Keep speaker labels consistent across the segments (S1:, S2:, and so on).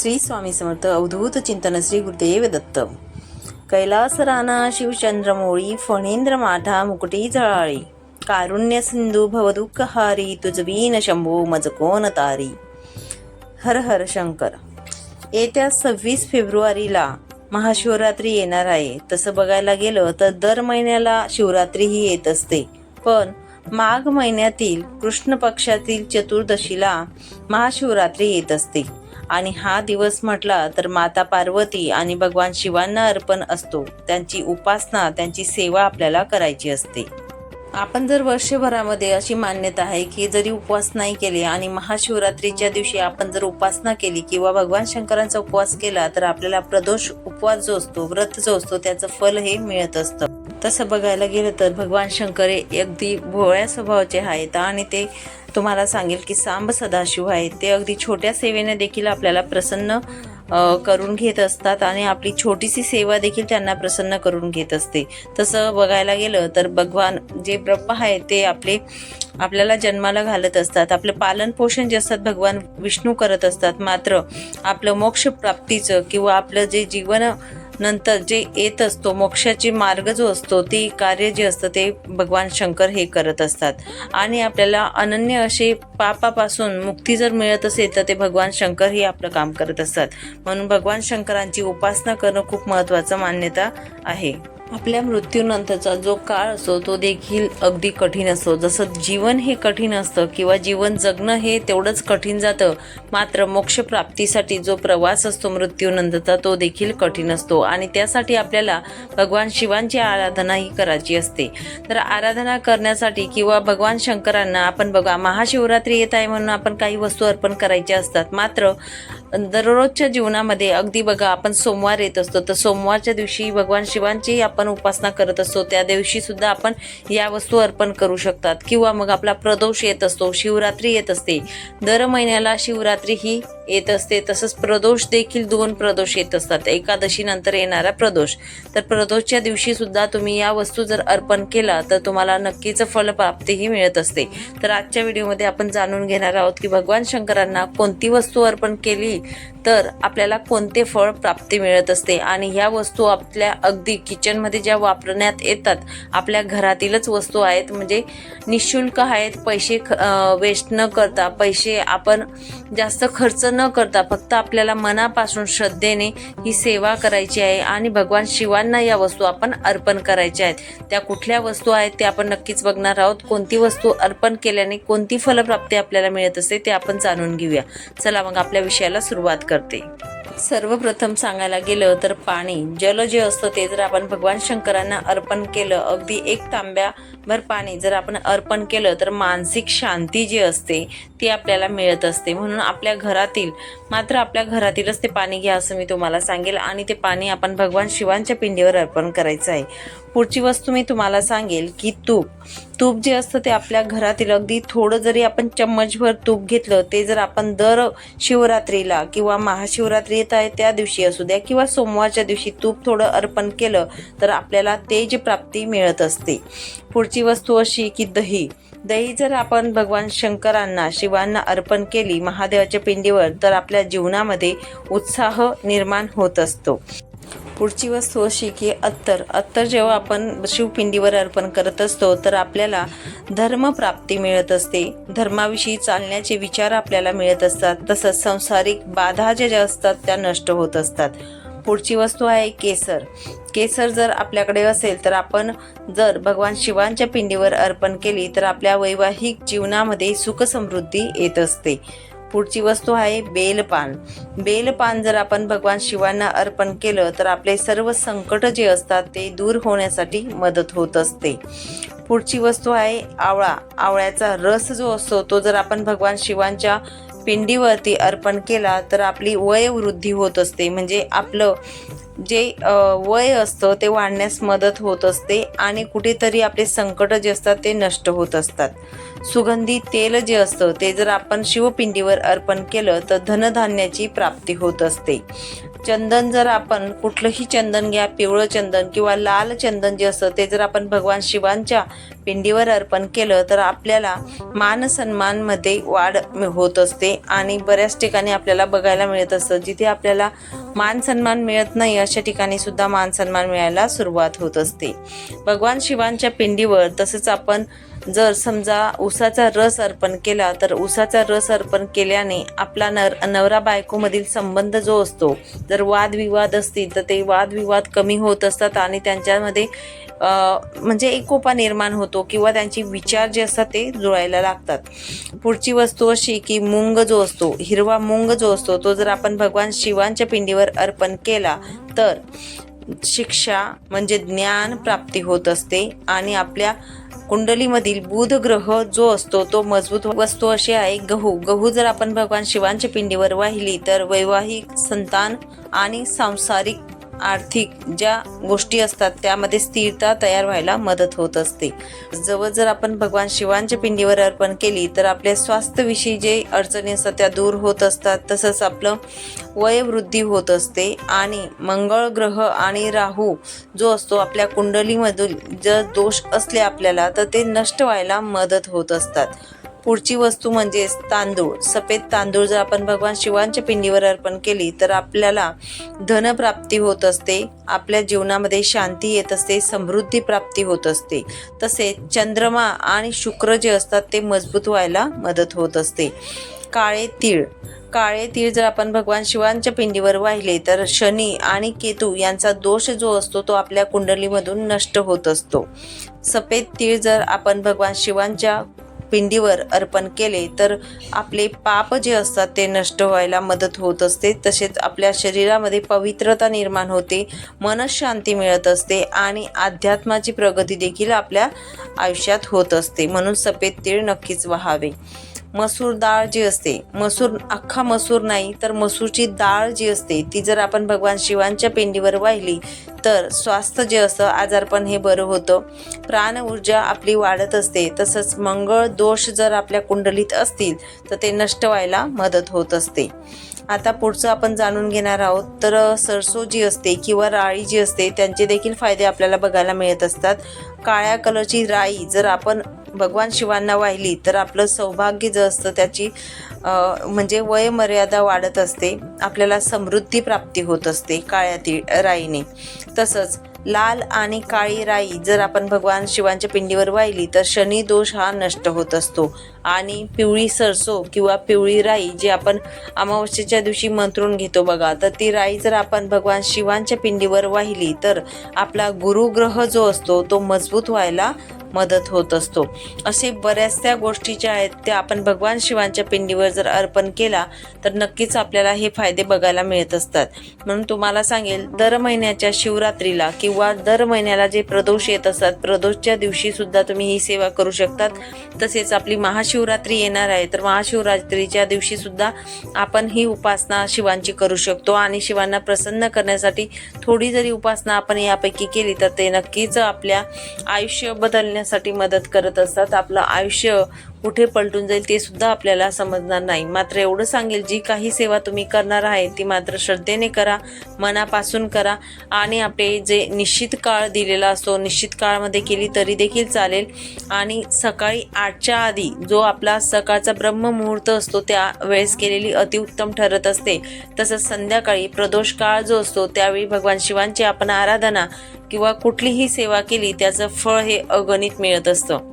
S1: श्री स्वामी समर्थ अवधूत चिंतन श्री गुरुदेव दत्त. कैलास राणा शिवचंद्रमोळी फणेंद्र माठा मुकुटी झळाळी कारुण्य सिंधू भवदुःखहारी तुजवीन शंभू मज कोण तारी. हर हर शंकर. येत्या सव्वीस फेब्रुवारीला महाशिवरात्री येणार आहे. तसं बघायला गेलं तर दर महिन्याला शिवरात्री ही येत असते. पण माघ महिन्यातील कृष्ण पक्षातील चतुर्दशीला महाशिवरात्री येत असते. आणि हा दिवस म्हटला तर माता पार्वती आणि भगवान शिवांना अर्पण असतो. त्यांची उपासना त्यांची सेवा आपल्याला करायची असते. आपण जर वर्षभरामध्ये अशी मान्यता आहे की जरी उपवास नाही केले आणि महाशिवरात्रीच्या दिवशी आपण जर उपासना केली किंवा भगवान शंकरांचा उपवास केला तर आपल्याला प्रदोष उपवास जो असतो व्रत जो असतो त्याचं फल हे मिळत असतं. तसं बघायला गेलं तर भगवान शंकर हे अगदी भोळ्या स्वभावाचे आहेत आणि ते तुम्हाला सांगेल की सांब सदाशिव आहेत. ते अगदी छोट्या सेवेने देखील आपल्याला प्रसन्न करून घेत असतात आणि आपली छोटीशी सेवा देखील त्यांना प्रसन्न करून घेत असते. तसं बघायला गेलं तर भगवान जे ब्रह्मा आहे ते आपले आपल्याला जन्माला घालत असतात. आपलं पालनपोषण जे असतात भगवान विष्णू करत असतात. मात्र आपलं मोक्ष प्राप्तीचं किंवा आपलं जे जीवन नंतर जे येत असतो मोक्षाचे मार्ग जो असतो ते कार्य जे असतं ते भगवान शंकर हे करत असतात. आणि आपल्याला अनन्य असे पापापासून मुक्ती जर मिळत असेल तर ते भगवान शंकर हे आपलं काम करत असतात. म्हणून भगवान शंकरांची उपासना करणं खूप महत्त्वाचं मान्यता आहे. आपल्या मृत्यूनंतरचा जो काळ असतो तो देखील अगदी कठीण असतो जसं जीवन हे कठीण असतं किंवा जीवन जगणं हे तेवढंच कठीण जातं मात्र मोक्षप्राप्तीसाठी जो प्रवास असतो मृत्यूनंतरचा तो देखील कठीण असतो. आणि त्यासाठी आपल्याला भगवान शिवांची आराधना ही करायची असते. तर आराधना करण्यासाठी किंवा भगवान शंकरांना आपण बघा महाशिवरात्री येत आहे म्हणून आपण काही वस्तू अर्पण करायच्या असतात. मात्र दररोजच्या जीवनामध्ये अगदी बघा आपण सोमवार येत असतो. तर सोमवारच्या दिवशी भगवान शिवांची आपण उपासना करत असतो. त्या दिवशी सुद्धा आपण या वस्तू अर्पण करू शकतात. किंवा मग आपला प्रदोष येत असतो शिवरात्री येत असते. दर महिन्याला शिवरात्री ही येत असते. तसंच प्रदोष देखील दोन प्रदोष येत असतात. एकादशीनंतर येणारा प्रदोष. तर प्रदोषच्या दिवशी सुद्धा तुम्ही या वस्तू जर अर्पण केला तर तुम्हाला नक्कीच फलप्राप्तीही मिळत असते. तर आजच्या व्हिडिओमध्ये आपण जाणून घेणार आहोत की भगवान शंकरांना कोणती वस्तू अर्पण केली तर आपल्याला कोणते फळ प्राप्ती मिळत असते? आणि ह्या वस्तू आपल्या अगदी किचनमध्ये ज्या वापरण्यात येतात आपल्या घरातीलच वस्तू आहेत. म्हणजे निशुल्क आहेत पैसे ख वेस्ट न करता पैसे आपण जास्त खर्च न करता फक्त आपल्याला मनापासून श्रद्धेने ही सेवा करायची आहे. आणि भगवान शिवांना या वस्तू आपण अर्पण करायच्या आहेत. त्या कुठल्या वस्तू आहेत ते आपण नक्कीच बघणार आहोत. कोणती वस्तू अर्पण केल्याने कोणती फलप्राप्ती आपल्याला मिळत असते ते आपण जाणून घेऊया. चला मग आपल्या विषयाला सुरुवात करते. सर्वप्रथम सांगायला गेलं तर पाणी. जल जे असतं ते जर आपण भगवान शंकरांना अर्पण केलं अगदी एक तांब्याभर पाणी जर आपण अर्पण केलं तर मानसिक शांती जी असते ती आपल्याला मिळत असते. म्हणून आपल्या घरातील मात्र आपल्या घरातीलच ते पाणी घ्या असं मी तुम्हाला सांगेल आणि ते पाणी आपण भगवान शिवांच्या पिंडीवर अर्पण करायचं आहे. पुढची वस्तू मी तुम्हाला सांगेल की तूप. तूप जे असतं ते आपल्या घरातील अगदी थोडं जरी आपण चम्मचभर तूप घेतलं ते जर आपण दर शिवरात्रीला किंवा महाशिवरात्री येत आहे त्या दिवशी असू द्या किंवा सोमवारच्या दिवशी तूप थोडं अर्पण केलं तर आपल्याला तेज प्राप्ती मिळत असते. पुढची वस्तू अशी की दही. दही जर आपण भगवान शंकरांना शिवांना अर्पण केली महादेवाच्या पिंडीवर तर आपल्या जीवनामध्ये उत्साह निर्माण होत असतो. पुढची वस्तू अशी की अत्तर. अत्तर जेव्हा आपण शिवपिंडीवर अर्पण करत असतो तर आपल्याला धर्मप्राप्ती मिळत असते. धर्माविषयी चालण्याचे विचार आपल्याला मिळत असतात. तसंच संसारिक बाधा ज्या ज्या असतात त्या नष्ट होत असतात. पुढची वस्तू आहे केसर. केसर जर आपल्याकडे असेल तर आपण जर भगवान शिवांच्या पिंडीवर अर्पण केली तर आपल्या वैवाहिक जीवनामध्ये सुखसमृद्धी येत असते. पुढची वस्तू आहे बेलपान. बेलपान जर आपण भगवान शिवांना अर्पण केलं तर आपले सर्व संकट जे असतात ते दूर होण्यासाठी मदत होत असते. पुढची वस्तू आहे आवळा. आवळ्याचा रस जो असतो तो जर आपण भगवान शिवांच्या पिंडीवरती अर्पण केला तर आपली वयवृद्धी होत असते. म्हणजे आपलं जे वय असतं ते वाढण्यास मदत होत असते आणि कुठेतरी आपले संकट जे असतात ते नष्ट होत असतात. सुगंधी तेल जे असतं ते जर आपण शिवपिंडीवर अर्पण केलं तर धनधान्याची प्राप्ती होत असते. चंदन जर आपण कुठलंही चंदन घ्या पिवळं चंदन किंवा लाल चंदन जे असतं ते जर आपण भगवान शिवांच्या पिंडीवर अर्पण केलं तर आपल्याला मान सन्मानमध्ये वाढ होत असते आणि बऱ्याच ठिकाणी आपल्याला बघायला मिळत असतं. जिथे आपल्याला मान सन्मान मिळत नाही अशा ठिकाणी सुद्धा मान सन्मान मिळायला सुरुवात होत असते. भगवान शिवांच्या पिंडीवर तसंच आपण जर समजा उसाचा रस अर्पण केला तर उसाचा रस अर्पण केल्याने आपला नर नवरा बायकोमधील संबंध जो असतो जर वादविवाद असतील तर ते वादविवाद कमी होत असतात आणि त्यांच्यामध्ये म्हणजे एकोपा निर्माण होतो किंवा त्यांचे विचार जे असतात ते जुळायला लागतात. पुढची वस्तू अशी की मुंग जो असतो हिरवा मुंग जो असतो तो जर आपण भगवान शिवांच्या पिंडीवर अर्पण केला तर शिक्षा म्हणजे ज्ञान प्राप्ती होत असते आणि आपल्या कुंडलीमधील बुध ग्रह जो असतो तो मजबूत वस्तू अशी आहे. गहू. गहू जर आपण भगवान शिवांच्या पिंडीवर वाहिली तर वैवाहिक संतान आणि सांसारिक आर्थिक ज्या गोष्टी असतात त्यामध्ये स्थिरता तयार व्हायला मदत होत असते. जवळ जर आपण भगवान शिवांच्या पिंडीवर अर्पण केली तर आपल्या स्वास्थ्यविषयी जे अडचणी असतात त्या दूर होत असतात. तसंच आपलं वयवृद्धी होत असते. आणि मंगळ ग्रह आणि राहू जो असतो आपल्या कुंडलीमधून जर दोष असले आपल्याला तर ते नष्ट व्हायला मदत होत असतात. पुढची वस्तू म्हणजेच तांदूळ. सफेद तांदूळ जर आपण भगवान शिवांच्या पिंडीवर अर्पण केली तर आपल्याला धनप्राप्ती होत असते आपल्या जीवनामध्ये शांती येत असते समृद्धी प्राप्ती होत असते. तसेच चंद्रमा आणि शुक्र जे असतात ते मजबूत व्हायला मदत होत असते. काळे तीळ. काळे तीळ जर आपण भगवान शिवांच्या पिंडीवर वाहिले तर शनी आणि केतू यांचा दोष जो असतो तो आपल्या कुंडलीमधून नष्ट होत असतो. सफेद तीळ जर आपण भगवान शिवांच्या पिंडीवर अर्पण केले तर आपले पाप जे असतात ते नष्ट व्हायला मदत होत असते. तसेच आपल्या शरीरामध्ये पवित्रता निर्माण होते मनशांती मिळत असते आणि अध्यात्माची प्रगती देखील आपल्या आयुष्यात होत असते. म्हणून सफेद तीळ नक्कीच व्हावे. मसूर डाळ जी असते मसूर अख्खा मसूर नाही तर मसूरची डाळ जी असते ती जर आपण भगवान शिवांच्या पिंडीवर वाहिली तर स्वास्थ्य जे असतं आजारपण हे बरं होतं. प्राण ऊर्जा आपली वाढत असते तसंच मंगळ दोष जर आपल्या कुंडलीत असतील तर ते नष्ट व्हायला मदत होत असते. आता पुढचं आपण जाणून घेणार आहोत तर सरसो जी असते किंवा राळी जी असते त्यांचे देखील फायदे आपल्याला बघायला मिळत असतात. काळ्या कलरची राई जर आपण भगवान शिवांना वाहिली तर आपलं सौभाग्य जे असतं त्याची म्हणजे वयमर्यादा वाढत असते. आपल्याला समृद्धी प्राप्ती होत असते काळ्या ती राईने. तसंच लाल आणि काळी राई जर आपण भगवान शिवांच्या पिंडीवर वाहिली तर शनी दोष हा नष्ट होत असतो. आणि पिवळी सरसो किंवा पिवळी राई जी आपण अमावस्येच्या दिवशी मंत्रून घेतो बघा तर ती राई जर आपण भगवान शिवांच्या पिंडीवर वाहिली तर आपला गुरुग्रह जो असतो तो मजबूत व्हायला मदत होत असतो. असे बऱ्याच त्या गोष्टी ज्या आहेत त्या आपण भगवान शिवांच्या पिंडीवर जर अर्पण केला तर नक्कीच आपल्याला हे फायदे बघायला मिळत असतात. म्हणून तुम्हाला सांगेल दर महिन्याच्या शिवरात्रीला किंवा दर महिन्याला जे प्रदोष येत असतात प्रदोषच्या दिवशी सुद्धा तुम्ही ही सेवा करू शकतात. तसेच आपली महाशिवरात्री येणार आहे तर महाशिवरात्रीच्या दिवशी सुद्धा आपण ही उपासना शिवांची करू शकतो आणि शिवांना प्रसन्न करण्यासाठी थोडी जरी उपासना आपण यापैकी केली तर ते नक्कीच आपल्या आयुष्य करण्यासाठी मदत करत असतात. आपलं आयुष्य कुठे पलटून जाईल ते सुद्धा आपल्याला समजणार नाही. मात्र एवढं सांगेल जी काही सेवा तुम्ही करणार आहे ती मात्र श्रद्धेने करा मनापासून करा आणि आपले जे निश्चित काळ दिलेला असतो निश्चित काळामध्ये केली तरी देखील चालेल. आणि सकाळी आठच्या आधी जो आपला सकाळचा ब्रह्ममुहूर्त असतो त्या वेळेस केलेली अतिउत्तम ठरत असते. तसंच संध्याकाळी प्रदोष काळ जो असतो त्यावेळी भगवान शिवांची आपण आराधना किंवा कुठलीही सेवा केली त्याचं फळ हे अगणित मिळत असतं.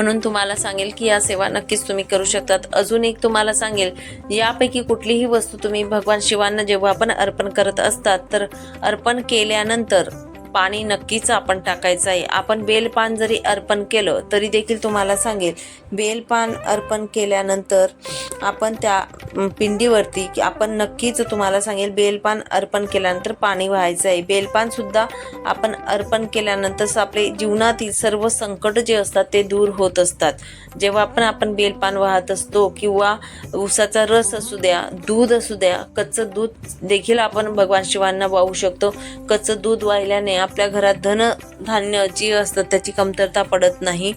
S1: म्हणून तुम्हाला सांगेल की या सेवा नक्कीच तुम्ही करू शकतात. अजून एक तुम्हाला सांगेल यापैकी कुठलीही वस्तू तुम्ही भगवान शिवांना जेव्हा आपण अर्पण करत असतात तर अर्पण केल्यानंतर पाणी नक्कीच आपण टाकायचं आहे. आपण बेलपान जरी अर्पण केलं तरी देखील तुम्हाला सांगेल बेलपान अर्पण केल्यानंतर आपण त्या पिंडीवरती की आपण नक्कीच तुम्हाला सांगेल बेलपान अर्पण केल्यानंतर पाणी व्हायचं आहे. बेलपानसुद्धा आपण अर्पण केल्यानंतर आपले जीवनातील सर्व संकट जे असतात ते दूर होत असतात. जेव्हा पण आपण बेलपान वाहत असतो किंवा ऊसाचा रस असू द्या दूध असू द्या कच्चं दूध देखील आपण भगवान शिवांना वाहू शकतो. कच्चं दूध वाहिल्याने आपल्या घरात धन धान्य जी असतं त्याची कमतरता पडत नाही.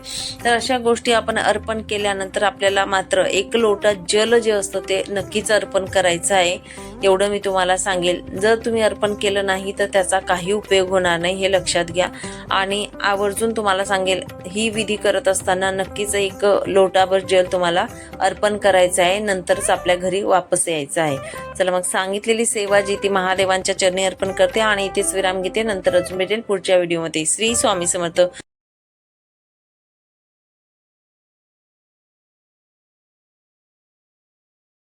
S1: तर अशा गोष्टी आपण अर्पण केल्यानंतर आपल्याला मात्र एक लोटा जल जे असतं ते नक्कीच अर्पण करायचं आहे. एवढं मी तुम्हाला सांगेल. जर तुम्ही अर्पण केलं नाही तर त्याचा काही उपयोग होणार नाही हे लक्षात घ्या. आणि आवर्जून तुम्हाला सांगेल ही विधी करत असताना नक्कीच एक लोटाभर जल तुम्हाला अर्पण करायचं आहे. नंतरच आपल्या घरी वापस यायचं आहे. चला मग सांगितलेली सेवा जी ती महादेवांच्या चरणी अर्पण करते आणि इथेच विराम घेते. नंतर अजून भेटेल पुढच्या व्हिडिओमध्ये. श्री स्वामी समर्थ.